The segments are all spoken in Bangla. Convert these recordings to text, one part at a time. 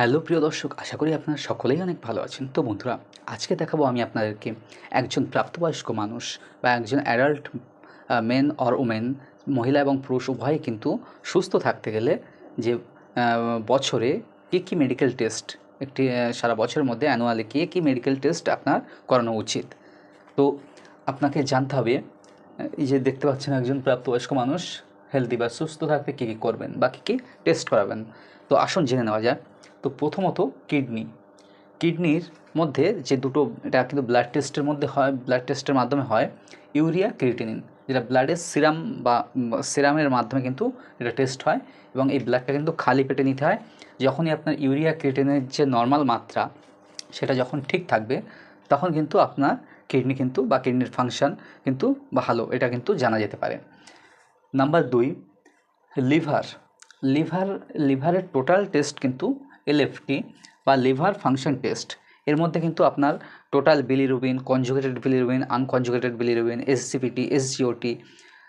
হ্যালো, প্রিয় দর্শক, আশা করি আপনারা সকলেই অনেক ভালো আছেন। তো বন্ধুরা, আজকে দেখাবো আমি আপনাদেরকে একজন প্রাপ্তবয়স্ক মানুষ বা একজন অ্যাডাল্ট মেন অর ওমেন মহিলা এবং পুরুষ, উভয়ে কিন্তু সুস্থ থাকতে গেলে যে বছরে কী কী মেডিকেল টেস্ট একটি সারা বছরের মধ্যে অ্যানুয়ালি কী কী মেডিকেল টেস্ট আপনার করানো উচিত। তো আপনাকে জানতে হবে এই যে দেখতে পাচ্ছেন একজন প্রাপ্তবয়স্ক মানুষ হেলদি বা সুস্থ থাকতে কী কী করবেন বা কী কী টেস্ট করাবেন। তো আসুন জেনে নেওয়া যাক। তো প্রথমত কিডনি। কিডনির মধ্যে যে দুটো, এটা কিন্তু ব্লাড টেস্টের মধ্যে হয় ব্লাড টেস্টের মাধ্যমে হয় ইউরিয়া ক্রিটিনিন যেটা ব্লাডের সিরাম বা সিরামের মাধ্যমে কিন্তু এটা টেস্ট হয় এবং এই ব্লাডটা কিন্তু খালি পেটে নিতে হয়। যখনই আপনার ইউরিয়া ক্রিটিনের যে নর্মাল মাত্রা, সেটা যখন ঠিক থাকবে, তখন কিন্তু আপনার কিডনি কিন্তু বা কিডনির ফাংশন কিন্তু ভালো, এটা কিন্তু জানা যেতে পারে। নাম্বার দুই, লিভার। লিভার, লিভারের টোটাল টেস্ট কিন্তু এলএফটি বা লিভার ফাংশন টেস্ট এর মধ্যে কিন্তু আপনার total bilirubin conjugated bilirubin unconjugated bilirubin SGPT SGOT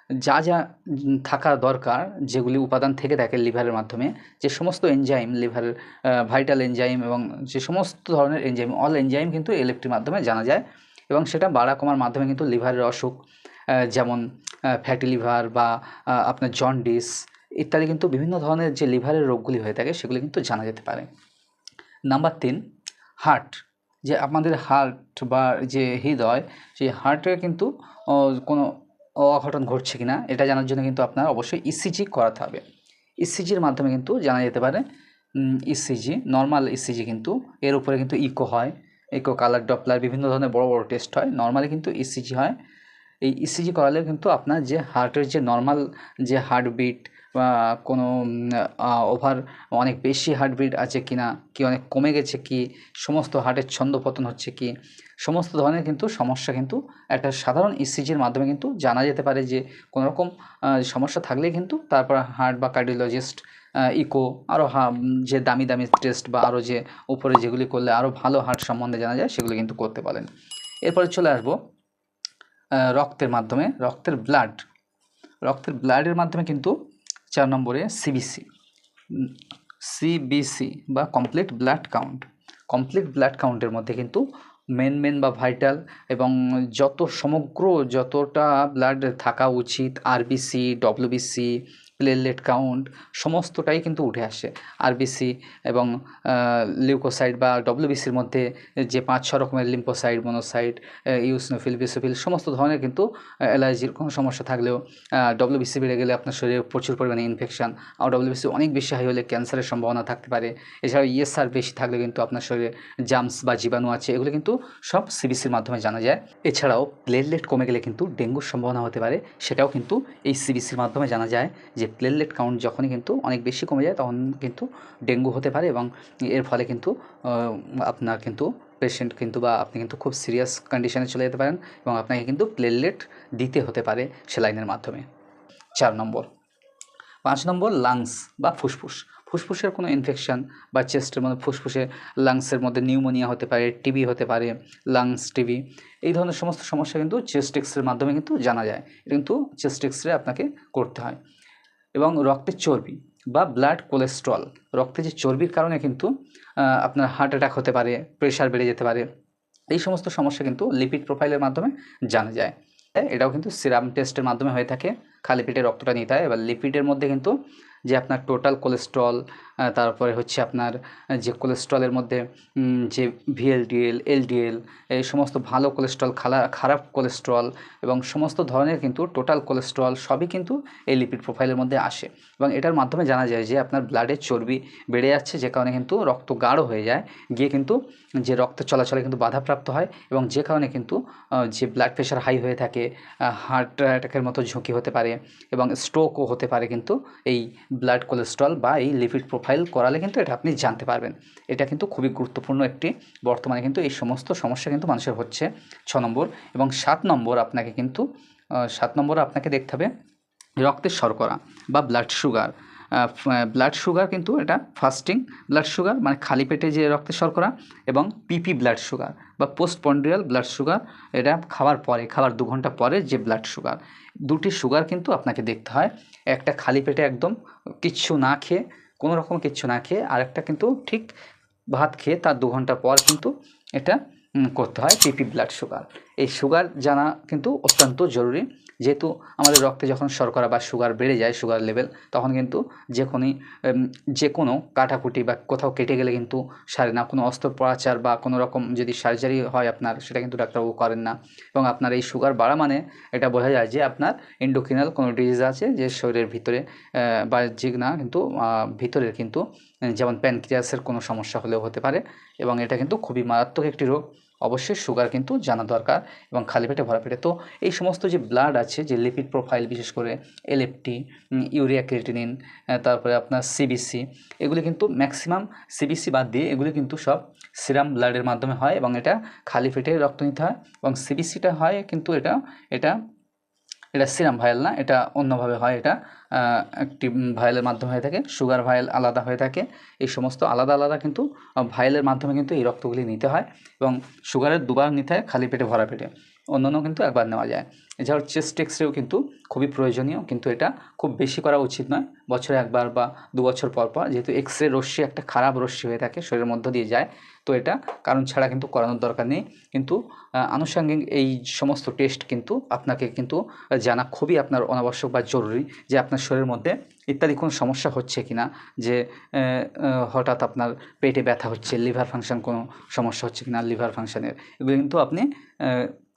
যা যা থাকা দরকার, যেগুলি উপাদান থেকে থাকে লিভারের মাধ্যমে, যে সমস্ত এনজাইম লিভারের ভাইটাল এনজাইম এবং যে সমস্ত ধরনের এনজাইম অল এনজাইম কিন্তু এলএফটির মাধ্যমে জানা যায় এবং সেটা বাড়া কমার মাধ্যমে কিন্তু লিভারের অসুখ যেমন ফ্যাটি লিভার বা আপনার জন্ডিস ইত্যাদি কিন্তু বিভিন্ন ধরনের যে লিভারের রোগগুলি হয়ে থাকে, সেগুলি কিন্তু জানা যেতে পারে। নাম্বার তিন, হার্ট। যে আমাদের হার্ট বা যে হৃদয় সেই হার্টে কিন্তু কোনো অঘটন ঘটছে কি না এটা জানার জন্য কিন্তু আপনার অবশ্যই ইসিজি করাতে হবে। ইসিজির মাধ্যমে কিন্তু জানা যেতে পারে ইসিজি নর্মাল ইসিজি কিন্তু, এর উপরে কিন্তু ইকো হয়। ইকো কালার ডপলার বিভিন্ন ধরনের বড় বড় টেস্ট হয়। নর্মালি কিন্তু ইসিজি হয়। এই ইসিজি করালে কিন্তু আপনার যে হার্টের যে নর্মাল যে হার্টবিট বা কোনো ওভার অনেক বেশি হার্টবিট আছে কি না কি অনেক কমে গেছে কি, সমস্ত হার্টের ছন্দপতন হচ্ছে কি, সমস্ত ধরনের কিন্তু সমস্যা কিন্তু একটা সাধারণ ইসিজির মাধ্যমে কিন্তু জানা যেতে পারে যে কোনো রকম সমস্যা থাকলেই কিন্তু তারপর হার্ট বা কার্ডিওলজিস্ট ইকো আরও যে দামি দামি টেস্ট বা আরও যে উপরে যেগুলি করলে আরও ভালো হার্ট সম্বন্ধে জানা যায়, সেগুলি কিন্তু করতে পারেন। এরপরে চলে আসব রক্তের মাধ্যমে, রক্তের ব্লাড রক্তের ব্লাডের মাধ্যমে কিন্তু চার নম্বরে সিবিসি সিবিসি বা complete blood count complete blood কাউন্টের মধ্যে কিন্তু মেন মেন বা ভাইটাল এবং যত সমগ্র যতটা ব্লাড থাকা উচিত আরবিসি ডব্লিউবিসি প্লেটলেট কাউন্ট সমস্তটাই কিন্তু উঠে আসে। আরবিসি এবং লিউকোসাইড বা ডব্লিউবিসির মধ্যে যে পাঁচ, ছ রকমের লিম্পোসাইড মনোসাইড ইউসনোফিল বিসোফিল সমস্ত ধরনের কিন্তু অ্যালার্জির কোনো সমস্যা থাকলেও ডব্লিউবিসি বেড়ে গেলে আপনার শরীরে প্রচুর পরিমাণে ইনফেকশন আর ডব্লিউবিসি অনেক বেশি হাই হলে ক্যান্সারের সম্ভাবনা থাকতে পারে। এছাড়াও ইএসআর বেশি থাকলে কিন্তু আপনার শরীরে জামস বা জীবাণু আছে, এগুলো কিন্তু সব সিবিসির মাধ্যমে জানা যায়। এছাড়াও প্লেটলেট কমে গেলে কিন্তু ডেঙ্গুর সম্ভাবনা হতে পারে, সেটাও কিন্তু এই সিবিসির মাধ্যমে জানা যায় যে প্লেটলেট কাউন্ট যখনই কিন্তু অনেক বেশি কমে যায়, তখন কিন্তু ডেঙ্গু হতে পারে এবং এর ফলে কিন্তু আপনার কিন্তু পেশেন্ট কিন্তু বা আপনি কিন্তু খুব সিরিয়াস কন্ডিশনে চলে যেতে পারেন এবং আপনাকে কিন্তু প্লেটলেট দিতে হতে পারে সেলাইনের মাধ্যমে। চার নম্বর। পাঁচ নম্বর লাংস বা ফুসফুস। ফুসফুসের কোনো ইনফেকশন বা চেস্টের মধ্যে, ফুসফুসে লাংসের মধ্যে নিউমোনিয়া হতে পারে টিবি হতে পারে লাংস টিবি এই ধরনের সমস্ত সমস্যা কিন্তু চেস্ট এক্সরের মাধ্যমে কিন্তু জানা যায়। কিন্তু চেস্ট এক্সরে আপনাকে করতে হয়। এবং রক্তের চর্বি বা ব্লাড কোলেস্ট্রল রক্তে যে চর্বির কারণে কিন্তু আপনার হার্ট অ্যাটাক হতে পারে প্রেশার বেড়ে যেতে পারে। এই সমস্ত সমস্যা কিন্তু লিপিড প্রোফাইলের মাধ্যমে জানা যায়। হ্যাঁ, এটাও কিন্তু সিরাম টেস্টের মাধ্যমে হয়ে থাকে। খালি পেটে রক্তটা নিতে হয় এবার লিপিডের মধ্যে কিন্তু যে আপনার টোটাল কোলেস্ট্রল তারপরে হচ্ছে আপনার যে কোলেস্ট্রলের মধ্যে যে ভিএলডিএল এলডিএল এই সমস্ত ভালো কোলেস্ট্রল খারাপ কোলেস্ট্রল এবং সমস্ত ধরনের কিন্তু টোটাল কোলেস্ট্রল সবই কিন্তু এই লিপিড প্রোফাইলের মধ্যে আসে। এবং এটার মাধ্যমে জানা যায় যে আপনার ব্লাডের চর্বি বেড়ে যাচ্ছে, যে কারণে কিন্তু রক্ত গাঢ় হয়ে যায়। গিয়ে কিন্তু যে রক্ত চলাচলে কিন্তু বাধাপ্রাপ্ত হয় এবং যে কারণে কিন্তু যে ব্লাড প্রেশার হাই হয়ে থাকে হার্ট অ্যাটাকের মতো ঝুঁকি হতে পারে এবং স্ট্রোকও হতে পারে কিন্তু এই ব্লাড কোলেস্ট্রল বা এই লিপিড প্রোফাইল করালে কিন্তু এটা আপনি জানতে পারবেন। এটা কিন্তু খুবই গুরুত্বপূর্ণ একটি। বর্তমানে কিন্তু এই সমস্ত সমস্যা কিন্তু মানুষের হচ্ছে। ছ নম্বর এবং সাত নম্বর আপনাকে কিন্তু সাত নম্বর আপনাকে দেখতে হবে রক্তের শর্করা বা ব্লাড সুগার ব্লাড সুগার কিন্তু এটা ফাস্টিং ব্লাড সুগার মানে খালি পেটে যে রক্তের শর্করা এবং পিপি ব্লাড সুগার বা পোস্ট পন্ডিয়াল ব্লাড সুগার এটা খাওয়ার পরে, খাওয়ার দু ঘণ্টা পরে যে ব্লাড সুগার দুটি সুগার কিন্তু আপনাকে দেখতে হয়। একটা খালি পেটে একদম কিচ্ছু না খেয়ে, কোনো রকম কিচ্ছু না খেয়ে, আর একটা কিন্তু ঠিক ভাত খেয়ে তার দু ঘণ্টা পর কিন্তু এটা করতে হয় পিপি ব্লাড সুগার এই সুগার জানা কিন্তু অত্যন্ত জরুরি। যেহেতু আমাদের রক্তে যখন শর্করা বা সুগার বেড়ে যায়, সুগার লেভেল তখন কিন্তু যে কোনো যে কোনো কাটাকুটি বা কোথাও কেটে গেলে কিন্তু সারে না। কোনো অস্ত্রোপচার বা কোনো রকম যদি সার্জারি হয় আপনার, সেটা কিন্তু ডাক্তারবাবু করেন না। এবং আপনার এই সুগার বাড়া মানে এটা বোঝা যায় যে আপনার ইন্ডোক্রিনাল কোনো ডিজিজ আছে যে শরীরের ভিতরে বাহ্যিক না কিন্তু ভিতরের কিন্তু, যেমন প্যানক্রিয়াসের কোনো সমস্যা হলেও হতে পারে। এবং এটা কিন্তু খুবই মারাত্মক একটি রোগ। অবশ্যই সুগার কিন্তু জানা দরকার এবং খালি পেটে ভরা পেটে। তো এই সমস্ত যে ব্লাড আছে, যে লিপিড প্রোফাইল বিশেষ করে এলএফটি ইউরিয়া ক্রিটিনিন তারপরে আপনার সিবিসি এগুলি কিন্তু ম্যাক্সিমাম সিবিসি বাদ দিয়ে এগুলি কিন্তু সব সিরাম ব্লাডের মাধ্যমে হয় এবং এটা খালি পেটে রক্ত নিতে হয় এবং সিবিসিটা হয় কিন্তু এটা এটা এটা সিরাম ভায়াল না, এটা অন্যভাবে হয়, এটা একটি ভায়ালের মাধ্যমে হয়ে থাকে সুগার ভায়াল আলাদা হয়ে থাকে, এই সমস্ত আলাদা আলাদা কিন্তু ভায়েলের মাধ্যমে কিন্তু এই রক্তগুলি নিতে হয় এবং সুগারের দুবার নিতে হয় খালি পেটে ভরা পেটে। অন্যান্য কিন্তু একবার নেওয়া যায়। এছাড়াও চেস্ট এক্সরেও কিন্তু খুবই প্রয়োজনীয়, কিন্তু এটা খুব বেশি করা উচিত নয়। বছরে একবার বা দু বছর পর পর, যেহেতু এক্স রে রশ্মি একটা খারাপ রশ্মি হয়ে থাকে, শরীরের মধ্য দিয়ে যায়, তো এটা কারণ ছাড়া কিন্তু করানোর দরকার নেই। কিন্তু আনুষঙ্গিক এই সমস্ত টেস্ট কিন্তু আপনাকে কিন্তু জানা খুবই আপনার অনাবশ্যক বা জরুরি যে আপনার শরীরের মধ্যে ইত্যাদি কোনো সমস্যা হচ্ছে কি না যে হঠাৎ আপনার পেটে ব্যথা হচ্ছে লিভার ফাংশন কোনো সমস্যা হচ্ছে কি না লিভার ফাংশানের এগুলো কিন্তু আপনি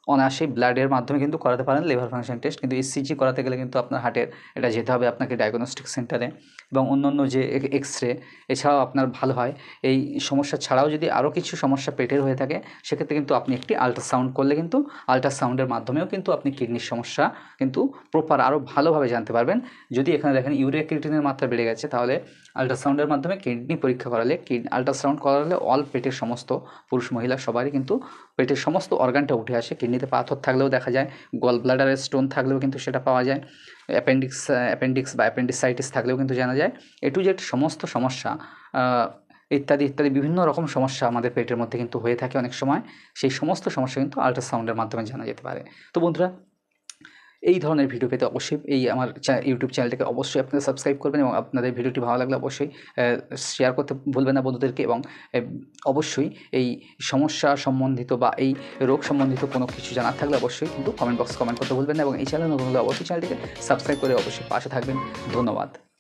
অনায়াসেই ব্লাডের মাধ্যমে কিন্তু করাতে পারেন লিভার ফাংশন টেস্ট কিন্তু ইসিজি করাতে গেলে কিন্তু আপনার হার্টের এটা যেতে হবে আপনাকে ডায়াগনস্টিক সেন্টারে এবং অন্যান্য যে এক্স রে এছাড়াও আপনার ভালো হয়। এই সমস্যা ছাড়াও যদি আরও কিছু সমস্যা পেটের হয়ে থাকে, সেক্ষেত্রে কিন্তু আপনি একটি আল্ট্রাসাউন্ড করলে কিন্তু আল্ট্রাসাউন্ডের মাধ্যমেও কিন্তু আপনি কিডনির সমস্যা কিন্তু প্রপার আরও ভালোভাবে জানতে পারবেন। যদি এখানে দেখেন ইউরিয়া ক্রিয়েটিনের মাত্রা বেড়ে গেছে, তাহলে আল্ট্রাসাউন্ডের মাধ্যমে কিডনি পরীক্ষা করালে কিড আল্ট্রাসাউন্ড করালে অল পেটের সমস্ত পুরুষ মহিলা সবারই কিন্তু পেটের সমস্ত অর্গানটা উঠে আসে। কিডনিতে পাথর থাকলেও দেখা যায় গল ব্লাডারের স্টোন থাকলেও কিন্তু সেটা পাওয়া যায়। অ্যাপেন্ডিক্স অ্যাপেন্ডিক্স বা অ্যাপেন্ডিসাইটিস থাকলেও কিন্তু জানা যায়। এ টু জেড সমস্ত সমস্যা ইত্যাদি ইত্যাদি বিভিন্ন রকম সমস্যা আমাদের পেটের মধ্যে কিন্তু হয়ে থাকে অনেক সময়। সেই সমস্ত সমস্যা কিন্তু আল্ট্রাসাউন্ডের মাধ্যমে জানা যেতে পারে। তো বন্ধুরা এই ধরনের ভিডিও পেতে অবশ্যই এই আমার ইউটিউব চ্যানেলটাকে অবশ্যই আপনারা সাবস্ক্রাইব করবেন এবং আপনাদের ভিডিওটি ভালো লাগলে অবশ্যই শেয়ার করতে ভুলবেন না বন্ধুদেরকে এবং অবশ্যই এই সমস্যা সম্বন্ধিত বা এই রোগ সম্বন্ধিত কোনো কিছু জানার থাকলে অবশ্যই কিন্তু কমেন্ট বক্স কমেন্ট করতে ভুলবেন না এবং এই চ্যানেল নতুন হলে অবশ্যই চ্যানেলটিকে সাবস্ক্রাইব করে অবশ্যই পাশে থাকবেন। ধন্যবাদ।